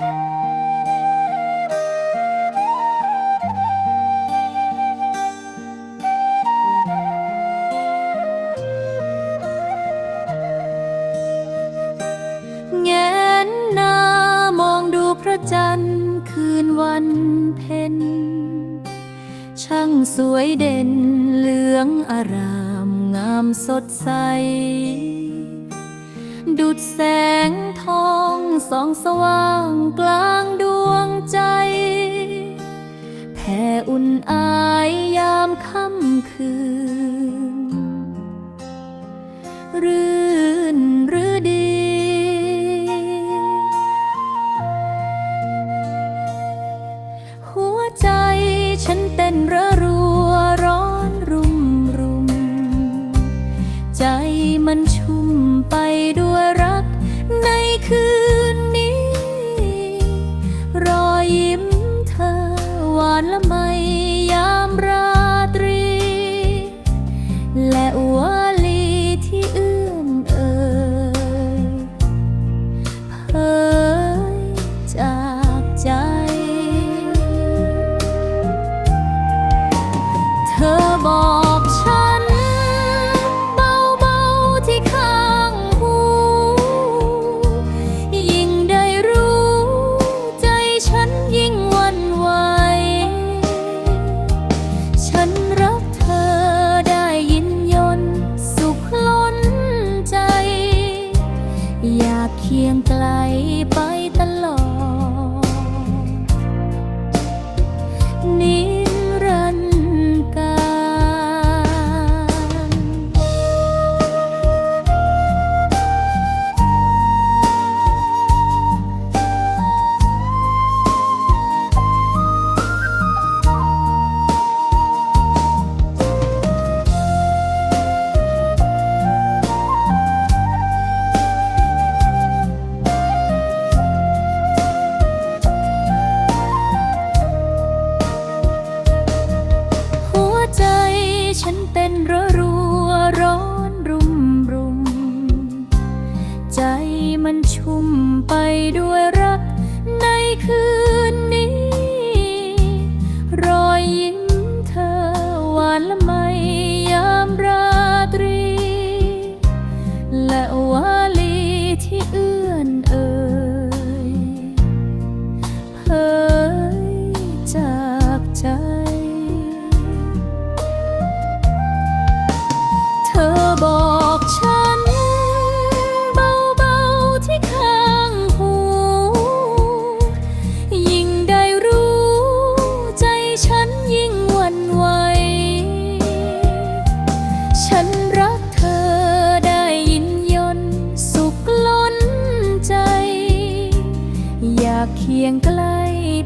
แงนหน้ามองดูพระจันทร์คืนวันเพ็ญช่างสวยเด่นเหลืองอารามงามสดใส ดุดแสงทอง ส่องสว่างกลางดวงใจ แผ่อุ่นอายยามค่ำคืน รื่นหรือดีหัวใจฉันเต้นระรัวร้อนรุมรุม ใจมันชุ่มไปด้วยรักในคืน หวานละไมยามราตรี และอว อยากเคียงไกลไปตลอด นิ ฉัน เบาๆที่ข้างหู ยิ่งได้รู้ใจฉันยิ่งหวั่นไหว ฉันรักเธอได้ยินยนสุขล้นใจ อยากเคียงใกล้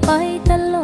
ไปตลอด